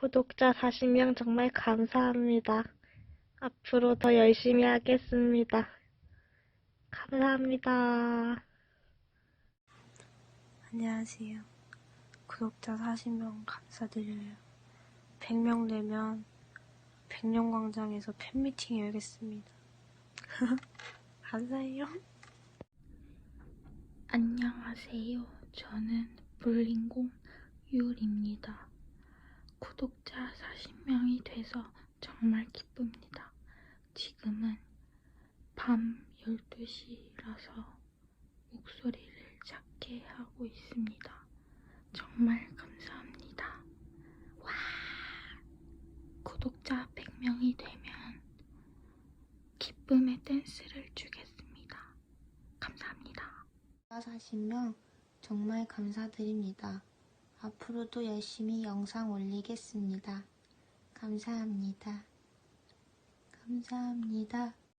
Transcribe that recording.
구독자 40명 정말 감사합니다. 앞으로 더 열심히 하겠습니다. 감사합니다. 안녕하세요. 구독자 40명 감사드려요. 100명 되면 백령광장에서 팬미팅 열겠습니다. 감사해요. 안녕하세요. 저는 볼링공 유울입니다. 구독자 40명이 돼서 정말 기쁩니다. 지금은 밤 12시라서 목소리를 작게 하고 있습니다. 정말 감사합니다. 와! 구독자 100명이 되면 기쁨의 댄스를 주겠습니다. 감사합니다. 40명 정말 감사드립니다. 앞으로도 열심히 영상 올리겠습니다. 감사합니다. 감사합니다.